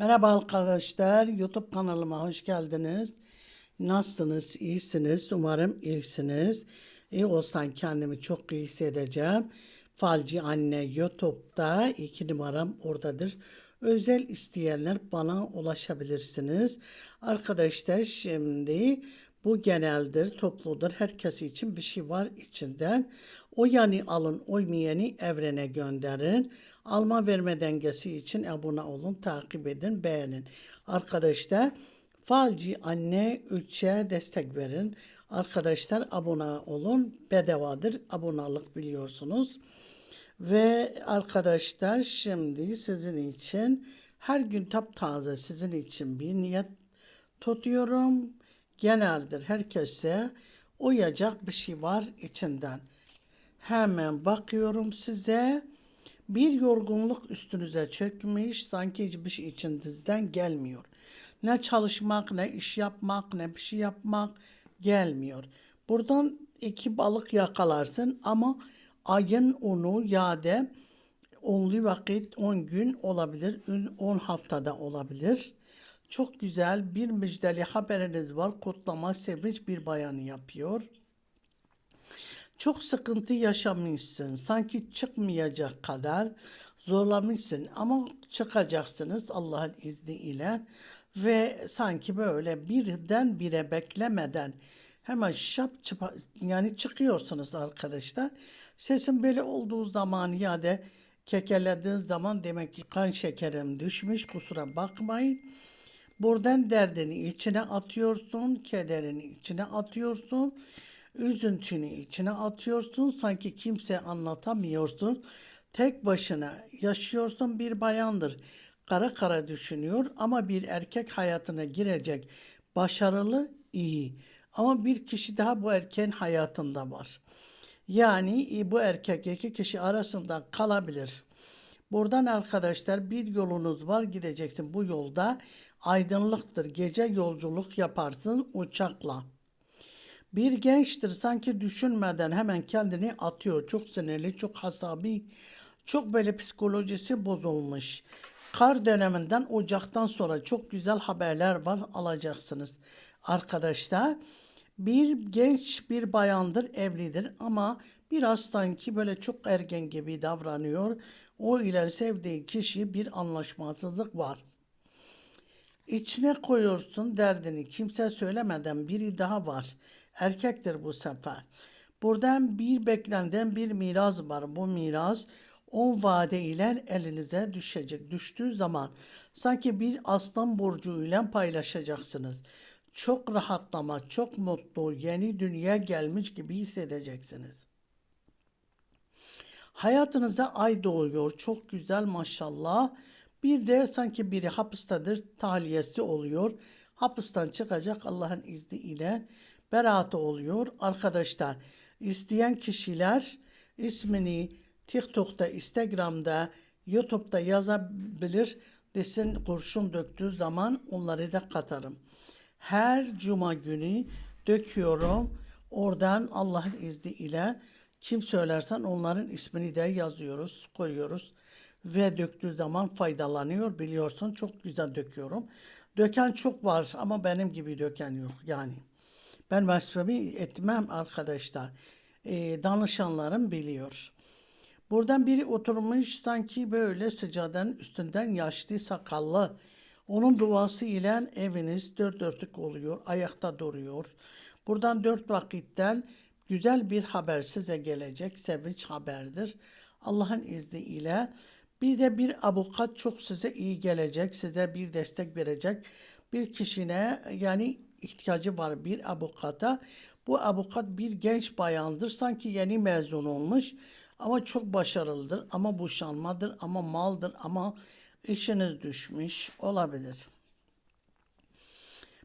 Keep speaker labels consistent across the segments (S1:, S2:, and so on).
S1: Merhaba arkadaşlar, YouTube kanalıma hoş geldiniz. Nasılsınız? İyisiniz. Umarım iyisiniz. İyi olsan kendimi çok iyi hissedeceğim. Falci Anne YouTube'da iki numaram oradadır. Özel isteyenler bana ulaşabilirsiniz. Arkadaşlar şimdi bu geneldir, topludur. Herkes için bir şey var içinden. O yani alın, oymeyeni evrene gönderin. Alma verme dengesi için abone olun, takip edin, beğenin. Arkadaşlar Falci Anne 3'e destek verin. Arkadaşlar abone olun. Bedavadır. Abonelik biliyorsunuz. Ve arkadaşlar şimdi sizin için her gün taptaze sizin için bir niyet tutuyorum. Geneldir herkese uyacak bir şey var içinden. Hemen bakıyorum size. Bir yorgunluk üstünüze çökmüş. Sanki hiçbir şey içinizden gelmiyor. Ne çalışmak, ne iş yapmak, ne bir şey yapmak gelmiyor. Buradan iki balık yakalarsın ama ayın onu yade onlu vakit 10 gün olabilir, 10 haftada olabilir. Çok güzel bir müjdeli haberiniz var. Kutlama sevinç bir bayanı yapıyor. Çok sıkıntı yaşamışsın. Sanki çıkmayacak kadar zorlamışsın ama çıkacaksınız Allah'ın izniyle ve sanki böyle birden bire beklemeden hemen şap çıpa, yani çıkıyorsunuz arkadaşlar. Sesin böyle olduğu zaman ya da kekelediğin zaman demek ki kan şekerim düşmüş kusura bakmayın. Buradan derdini içine atıyorsun, kederini içine atıyorsun, üzüntünü içine atıyorsun. Sanki kimse anlatamıyorsun. Tek başına yaşıyorsun bir bayandır. Kara kara düşünüyor ama bir erkek hayatına girecek. Başarılı, iyi. Ama bir kişi daha bu erkeğin hayatında var. Yani bu erkek iki kişi arasında kalabilir. Buradan arkadaşlar bir yolunuz var gideceksin. Bu yolda aydınlıktır. Gece yolculuk yaparsın uçakla. Bir gençtir sanki düşünmeden hemen kendini atıyor. Çok sinirli, çok hasabi, çok böyle psikolojisi bozulmuş. Kar döneminden ocaktan sonra çok güzel haberler var alacaksınız. Arkadaşlar bir genç bir bayandır evlidir ama biraz sanki böyle çok ergen gibi davranıyor. O ile sevdiği kişi bir anlaşmazlık var. İçine koyuyorsun derdini kimse söylemeden biri daha var. Erkektir bu sefer. Buradan bir beklenen bir miras var. Bu miras o vade ile elinize düşecek. Düştüğü zaman sanki bir aslan burcu ile paylaşacaksınız. Çok rahatlama, çok mutlu, yeni dünya gelmiş gibi hissedeceksiniz. Hayatınıza ay doğuyor. Çok güzel maşallah. Bir de sanki biri hapistedir. Tahliyesi oluyor. Hapisten çıkacak Allah'ın izniyle. Beraatı oluyor. Arkadaşlar isteyen kişiler ismini TikTok'ta, Instagram'da, YouTube'da yazabilir. Desin kurşun döktüğü zaman onları da katarım. Her cuma günü döküyorum. Oradan Allah'ın izniyle kim söylersen onların ismini de yazıyoruz, koyuyoruz ve döktüğü zaman faydalanıyor. Biliyorsun çok güzel döküyorum. Döken çok var ama benim gibi döken yok yani. Ben vasfımı etmem arkadaşlar. E, danışanlarım biliyor. Buradan biri oturmuş sanki böyle sıcadan üstünden yaşlı sakallı. Onun duası ile eviniz dört dörtlük oluyor. Ayakta duruyor. Buradan dört vakitten güzel bir haber size gelecek. Sevinç haberdir. Allah'ın izniyle bir de bir avukat çok size iyi gelecek. Size bir destek verecek. Bir kişine yani ihtiyacı var bir avukata. Bu avukat bir genç bayandır. Sanki yeni mezun olmuş. Ama çok başarılıdır. Ama boşanmadır. Ama maldır. Ama işiniz düşmüş olabilir.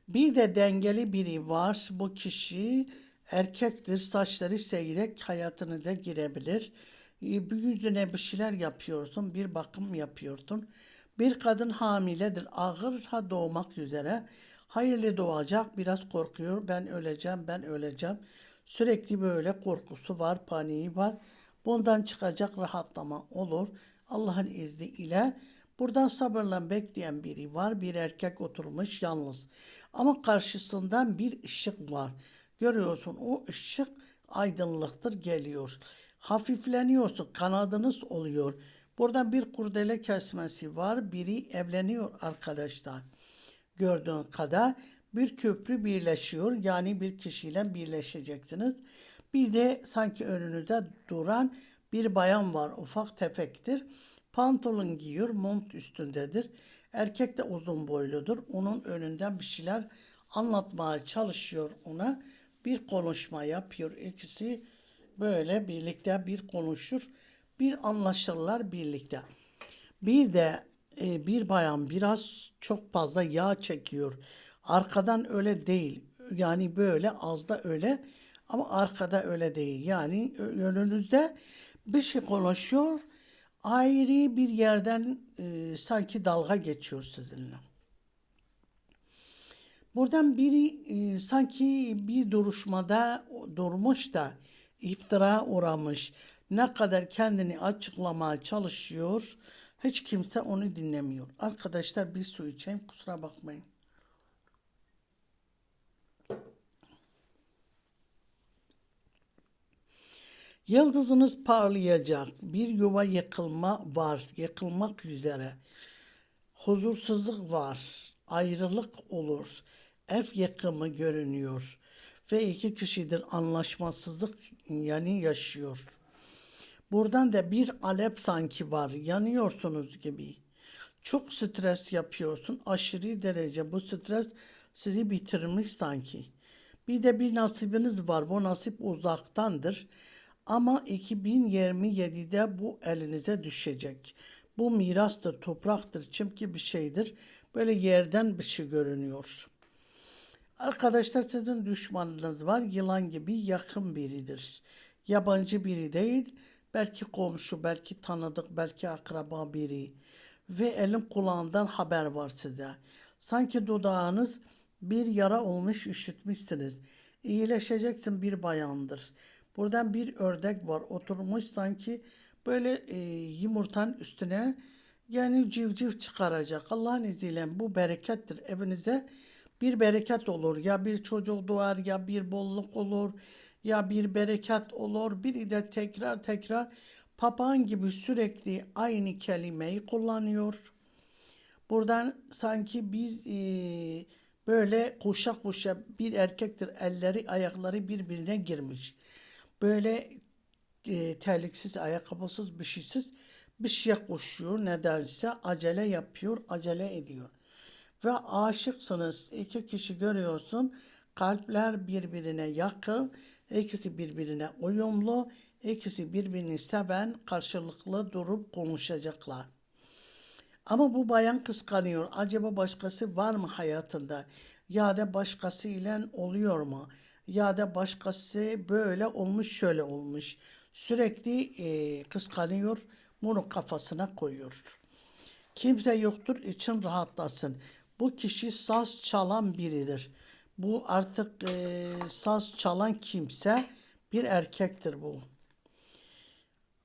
S1: Bir de dengeli biri var. Bu kişi erkektir. Saçları seyrek hayatınıza girebilir. E, bir yüzüne bir şeyler yapıyorsun. Bir bakım yapıyorsun. Bir kadın hamiledir. Ağır ha doğmak üzere. Hayırlı doğacak. Biraz korkuyor. Ben öleceğim, ben öleceğim. Sürekli böyle korkusu var, paniği var. Bundan çıkacak rahatlama olur. Allah'ın izniyle Buradan sabırla bekleyen biri var. Bir erkek oturmuş yalnız. Ama karşısından bir ışık var. Görüyorsun o ışık aydınlıktır geliyor. Hafifleniyorsun. Kanadınız oluyor. Buradan bir kurdele kesmesi var. Biri evleniyor arkadaşlar. Gördüğün kadar bir köprü birleşiyor. Yani bir kişiyle birleşeceksiniz. Bir de sanki önünüzde duran bir bayan var. Ufak tefektir. Pantolon giyiyor. Mont üstündedir. Erkek de uzun boyludur. Onun önünden bir şeyler anlatmaya çalışıyor ona. Bir konuşma yapıyor. İkisi böyle birlikte bir konuşur. Bir anlaşırlar birlikte. Bir de e, bir bayan biraz çok fazla yağ çekiyor. Arkadan öyle değil. Yani böyle az da öyle ama arkada öyle değil. Yani önünüzde bir şey konuşuyor. Ayrı bir yerden e, sanki dalga geçiyor sizinle. Buradan biri e, sanki bir duruşmada durmuş da iftira uğramış. Ne kadar kendini açıklamaya çalışıyor. Hiç kimse onu dinlemiyor. Arkadaşlar bir su içeyim kusura bakmayın. Yıldızınız parlayacak. Bir yuva yıkılma var. Yıkılmak üzere. Huzursuzluk var. Ayrılık olur. Ev yıkımı görünüyor. Ve iki kişidir anlaşmasızlık yani yaşıyor. Buradan da bir alev sanki var. Yanıyorsunuz gibi. Çok stres yapıyorsun. Aşırı derece bu stres sizi bitirmiş sanki. Bir de bir nasibiniz var. Bu nasip uzaktandır. Ama 2027'de bu elinize düşecek. Bu mirastır, topraktır, çimki bir şeydir. Böyle yerden bir şey görünüyor. Arkadaşlar sizin düşmanınız var. Yılan gibi yakın biridir. Yabancı biri değil. Belki komşu, belki tanıdık, belki akraba biri. Ve elin kulağından haber var size. Sanki dudağınız bir yara olmuş üşütmüşsünüz. İyileşeceksin bir bayandır. Buradan bir ördek var. Oturmuş sanki böyle e, yumurtanın üstüne yani civciv çıkaracak. Allah'ın izniyle bu berekettir. Evinize bir bereket olur. Ya bir çocuk doğar ya bir bolluk olur ya bir bereket olur. Biri de tekrar tekrar papağan gibi sürekli aynı kelimeyi kullanıyor. Buradan sanki bir e, böyle kuşak kuşak bir erkektir. Elleri ayakları birbirine girmiş. Böyle e, terliksiz, ayakkabısız, bir şeysiz bir şeye koşuyor. Nedense acele yapıyor, acele ediyor. Ve aşıksınız. iki kişi görüyorsun. Kalpler birbirine yakın. ikisi birbirine uyumlu. ikisi birbirini seven, karşılıklı durup konuşacaklar. Ama bu bayan kıskanıyor. Acaba başkası var mı hayatında? Ya da başkasıyla oluyor mu? Ya da başkası böyle olmuş şöyle olmuş. Sürekli e, kıskanıyor. Bunu kafasına koyuyor. Kimse yoktur için rahatlasın. Bu kişi saz çalan biridir. Bu artık e, saz çalan kimse bir erkektir bu.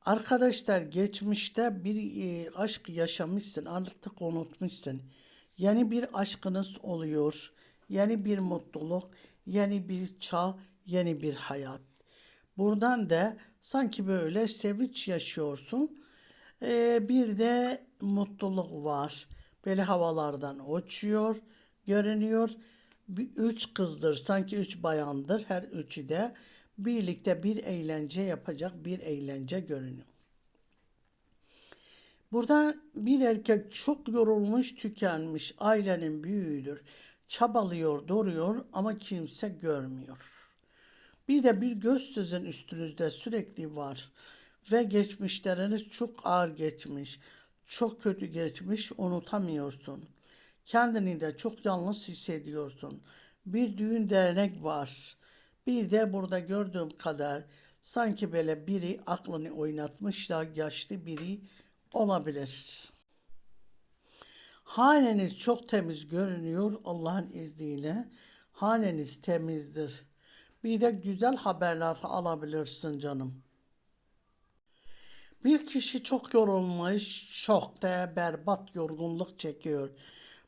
S1: Arkadaşlar geçmişte bir e, aşk yaşamışsın artık unutmuşsun. Yeni bir aşkınız oluyor. Yeni bir mutluluk, yeni bir çağ, yeni bir hayat. Buradan da sanki böyle sevinç yaşıyorsun. Ee, bir de mutluluk var. Böyle havalardan uçuyor, görünüyor. Üç kızdır, sanki üç bayandır. Her üçü de birlikte bir eğlence yapacak bir eğlence görünüyor. Burada bir erkek çok yorulmuş, tükenmiş, ailenin büyüğüdür. Çabalıyor, duruyor ama kimse görmüyor. Bir de bir göz sizin üstünüzde sürekli var ve geçmişleriniz çok ağır geçmiş, çok kötü geçmiş, unutamıyorsun. Kendini de çok yalnız hissediyorsun. Bir düğün dernek var. Bir de burada gördüğüm kadar sanki böyle biri aklını oynatmış da yaşlı biri olabilir. Haneniz çok temiz görünüyor Allah'ın izniyle. Haneniz temizdir. Bir de güzel haberler alabilirsin canım. Bir kişi çok yorulmuş, çok da berbat yorgunluk çekiyor.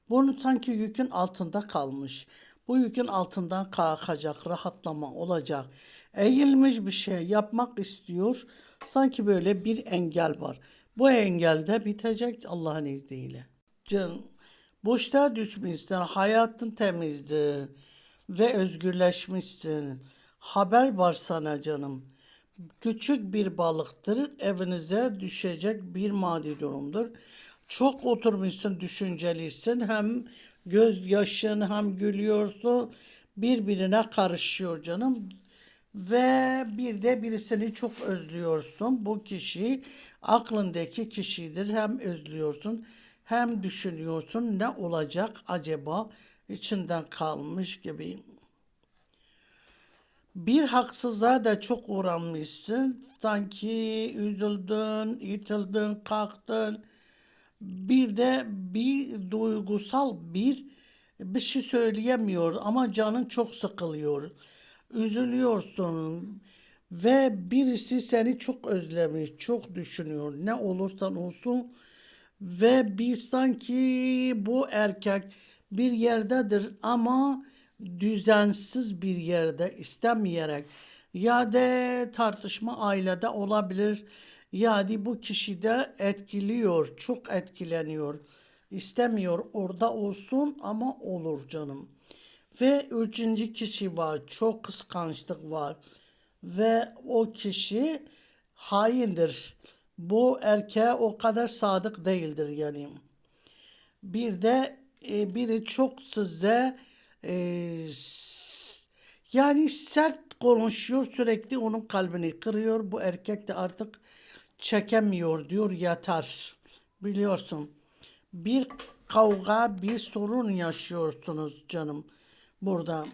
S1: Bunu sanki yükün altında kalmış. Bu yükün altından kalkacak, rahatlama olacak. Eğilmiş bir şey yapmak istiyor. Sanki böyle bir engel var. Bu engel de bitecek Allah'ın izniyle. Can, boşluğa düşmüşsün, hayatın temizdir ve özgürleşmişsin. Haber var sana canım. Küçük bir balıktır, evinize düşecek bir maddi durumdur. Çok oturmuşsun, düşüncelisin. Hem gözyaşın hem gülüyorsun. Birbirine karışıyor canım. Ve bir de birisini çok özlüyorsun. Bu kişi aklındaki kişidir. Hem özlüyorsun hem düşünüyorsun. Ne olacak acaba içinden kalmış gibi. Bir haksızlığa da çok uğramışsın. Sanki üzüldün, itildin, kalktın. Bir de bir duygusal bir bir şey söyleyemiyor ama canın çok sıkılıyor. Üzülüyorsun ve birisi seni çok özlemiş, çok düşünüyor. Ne olursan olsun ve bir sanki bu erkek bir yerdedir ama düzensiz bir yerde istemeyerek ya da tartışma ailede olabilir ya da bu kişi de etkiliyor, çok etkileniyor. İstemiyor orada olsun ama olur canım. Ve üçüncü kişi var, çok kıskançlık var ve o kişi haindir. Bu erkeğe o kadar sadık değildir yani. Bir de e, biri çok size e, yani sert konuşuyor sürekli onun kalbini kırıyor. Bu erkek de artık çekemiyor diyor yatar. Biliyorsun bir kavga bir sorun yaşıyorsunuz canım burada.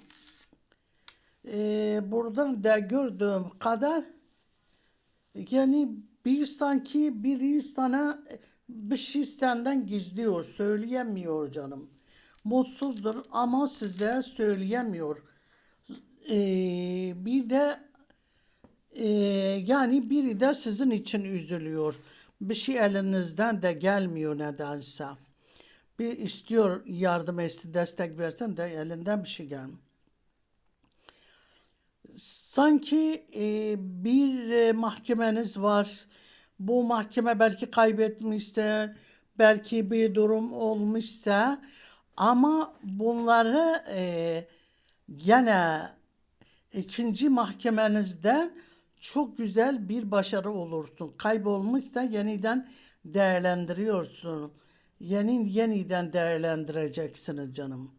S1: E, buradan da gördüğüm kadar yani bir sanki biri sana bir şey senden gizliyor, söyleyemiyor canım. Mutsuzdur ama size söyleyemiyor. Ee, bir de e, yani biri de sizin için üzülüyor. Bir şey elinizden de gelmiyor nedense. Bir istiyor yardım etsin, destek versen de elinden bir şey gelmiyor. Sanki e, bir e, mahkemeniz var. Bu mahkeme belki kaybetmişse, belki bir durum olmuşsa ama bunları e, gene ikinci mahkemenizden çok güzel bir başarı olursun. Kaybolmuşsa yeniden değerlendiriyorsun. Yeni yeniden değerlendireceksiniz canım.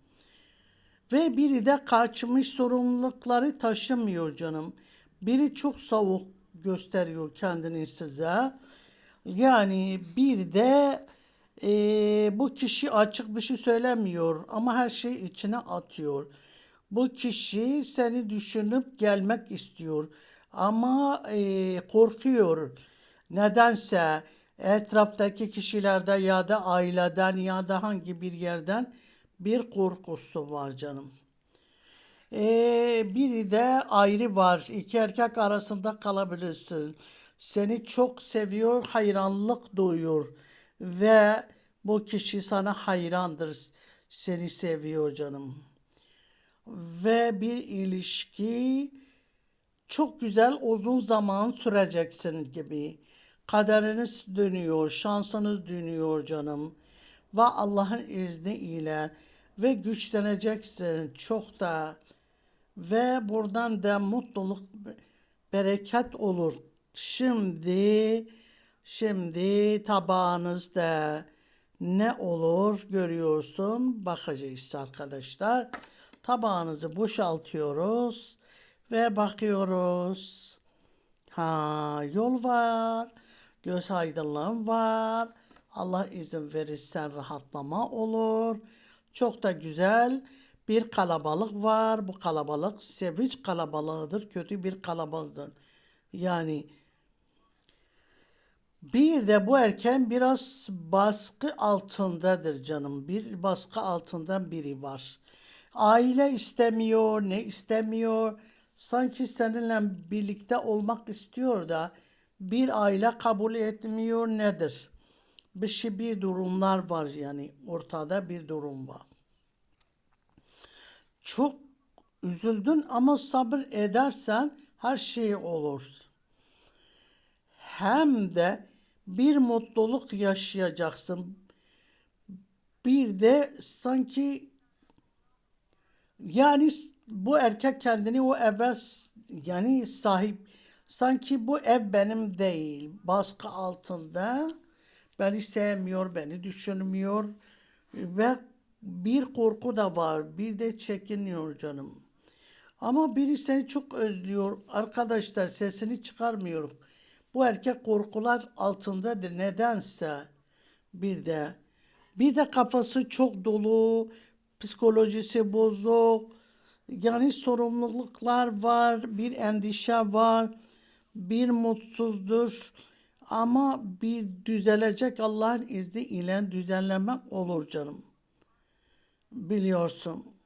S1: Ve biri de kaçmış sorumlulukları taşımıyor canım. Biri çok soğuk gösteriyor kendini size. Yani bir de eee, bu kişi açık bir şey söylemiyor ama her şey içine atıyor. Bu kişi seni düşünüp gelmek istiyor ama eee, korkuyor. Nedense etraftaki kişilerde ya da aileden ya da hangi bir yerden bir korkusu var canım. Ee, biri de ayrı var. İki erkek arasında kalabilirsin. Seni çok seviyor, hayranlık duyuyor. Ve bu kişi sana hayrandır. Seni seviyor canım. Ve bir ilişki çok güzel uzun zaman süreceksin gibi. Kaderiniz dönüyor, şansınız dönüyor canım. Ve Allah'ın izniyle ve güçleneceksin çok da ve buradan da mutluluk bereket olur. Şimdi şimdi tabağınızda ne olur görüyorsun bakacağız arkadaşlar. Tabağınızı boşaltıyoruz ve bakıyoruz. Ha yol var. Göz aydınlığım var. Allah izin verirse rahatlama olur. Çok da güzel bir kalabalık var. Bu kalabalık sevinç kalabalığıdır. Kötü bir kalabalıktır. Yani bir de bu erken biraz baskı altındadır canım. Bir baskı altından biri var. Aile istemiyor, ne istemiyor. Sanki seninle birlikte olmak istiyor da bir aile kabul etmiyor nedir? Bir şey bir durumlar var yani ortada bir durum var. Çok üzüldün ama sabır edersen her şey olur. Hem de bir mutluluk yaşayacaksın. Bir de sanki yani bu erkek kendini o eve yani sahip sanki bu ev benim değil. Baskı altında. Beni sevmiyor beni düşünmüyor ve bir korku da var bir de çekiniyor canım. Ama biri seni çok özlüyor. Arkadaşlar sesini çıkarmıyorum bu erkek korkular altındadır nedense bir de bir de kafası çok dolu, psikolojisi bozuk. Yani sorumluluklar var, bir endişe var, bir mutsuzdur. Ama bir düzelecek Allah'ın izni ile düzenlemek olur canım. Biliyorsun.